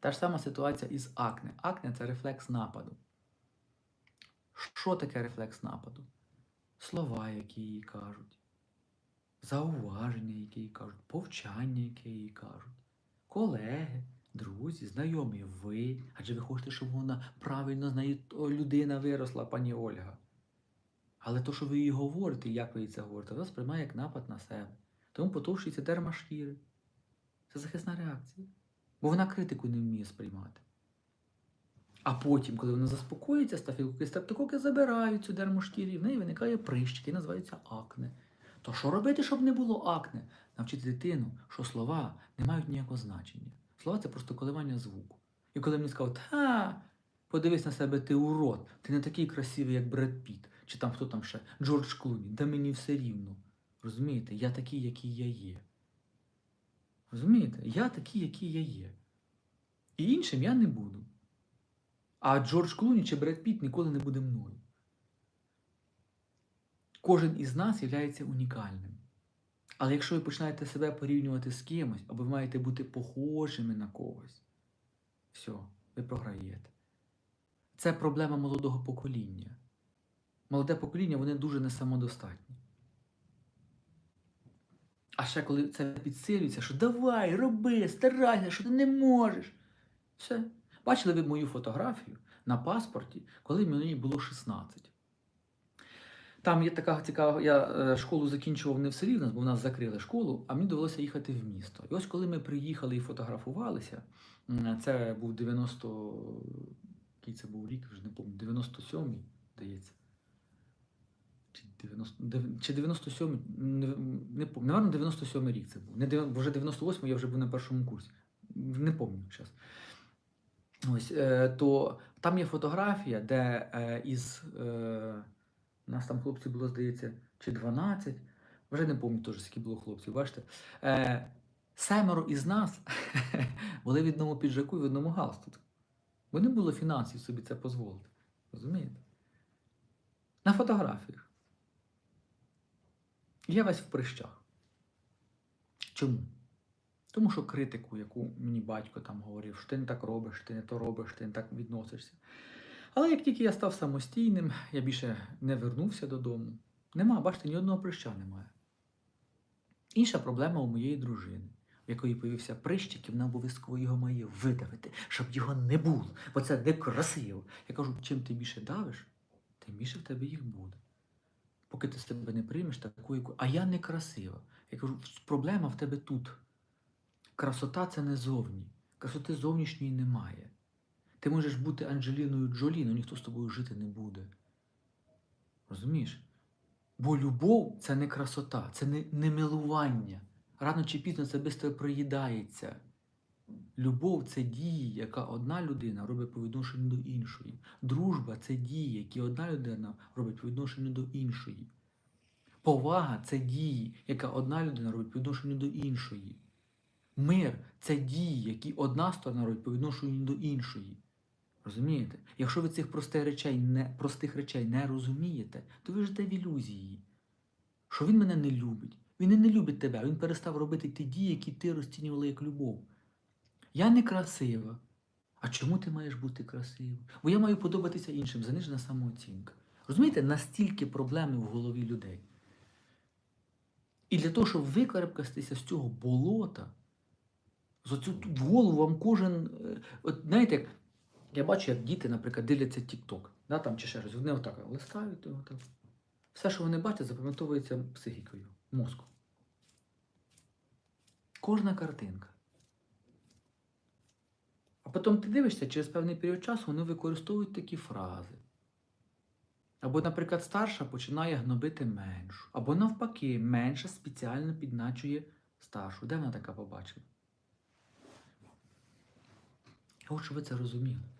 Та ж сама ситуація із акне. Акне це рефлекс нападу. Що таке рефлекс нападу? Слова, які їй кажуть, зауваження, які їй кажуть, повчання, які їй кажуть, колеги, друзі, знайомі, ви. Адже ви хочете, щоб вона правильно з нею людина виросла, пані Ольга. Але то, що ви їй говорите, як ви їй це говорите, вона сприймає як напад на себе. Тому потовщується дерма шкіри. Це захисна реакція. Бо вона критику не вміє сприймати. А потім, коли вона заспокоїться, стафілококи, стрептококи забирають цю дерму шкірі, в неї виникає прищик, який називається акне. То що робити, щоб не було акне? Навчити дитину, що слова не мають ніякого значення. Слова це просто коливання звуку. І коли мені сказав, та, подивись на себе, ти урод, ти не такий красивий, як Бред Піт, чи там хто там ще, Джордж Клуні, да мені все рівно. Розумієте, я такий, який я є. Розумієте? Я такий, який я є. І іншим я не буду. А Джордж Клуні чи Бред Піт ніколи не буде мною. Кожен із нас є унікальним. Але якщо ви починаєте себе порівнювати з кимось, або ви маєте бути похожими на когось, все, ви програєте. Це проблема молодого покоління. Молоде покоління, вони дуже несамодостатні. А ще коли це підсилюється, що давай, роби, старайся, що ти не можеш. Все. Бачили ви мою фотографію на паспорті, коли мені було 16. Там є така цікава, я е, школу закінчував не в селі, в нас, бо в нас закрили школу, а мені довелося їхати в місто. І ось коли ми приїхали і фотографувалися, це був 90. Який це був рік, вже не пам'ятаю, 97-й, здається. Чи 90, чи 97, не, не пам'ятаю, наверно, 97 рік це був. Не, бо вже 98 я вже був на першому курсі. Не пам'ятаю зараз. Ось, е, то там є фотографія, де е, із е, нас там хлопців було, здається, чи 12, вже не пам'ятаю теж, скільки було хлопців, бачите. Е, семеро із нас були в одному піджаку і в одному галстуку. Бо не було фінансів собі це дозволити. Розумієте? На фотографіях. Я весь в прищах. Чому? Тому що критику, яку мені батько там говорив, що ти не так робиш, ти не то робиш, ти не так відносишся. Але як тільки я став самостійним, я більше не вернувся додому. Нема, бачите, ні одного прища немає. Інша проблема у моєї дружини, в якої появився прищик, і вона обов'язково його має видавити, щоб його не було, бо це некрасиво. Я кажу, чим ти більше давиш, тим більше в тебе їх буде. Поки ти себе не приймеш такою, яку- а я не красива. Я кажу, проблема в тебе тут. Красота це не зовні. Красоти зовнішньої немає. Ти можеш бути Анджеліною Джолі, але ніхто з тобою жити не буде. Розумієш? Бо любов це не красота, це не, не милування. Рано чи пізно це швидко проїдається. Любов це дії, яка одна людина робить по відношенню до іншої. Дружба це дії, які одна людина робить по відношенню до іншої. Повага це дії, яка одна людина робить по відношенню до іншої. Мир це дії, які одна сторона робить по відношенню до іншої. Розумієте? Якщо ви цих простих речей не, простих речей не розумієте, то ви живете в ілюзії, що він мене не любить. Він і не любить тебе, він перестав робити ті дії, які ти розцінювала як любов. Я не красива. А чому ти маєш бути красивою? Бо я маю подобатися іншим, занижена самооцінка. Розумієте, настільки проблеми в голові людей. І для того, щоб викарабкатися з цього болота, за цю голову вам кожен. е, От знаєте, як я бачу, як діти, наприклад, дивляться TikTok, да, там, чи ще щось, вони отак листають його так. Все, що вони бачать, запам'ятовується психікою, мозком. Кожна картинка. А потім ти дивишся, через певний період часу вони використовують такі фрази. Або, наприклад, старша починає гнобити меншу. Або навпаки, менша спеціально підначує старшу. Де вона така побачила? Я хочу, щоб ви це розуміли.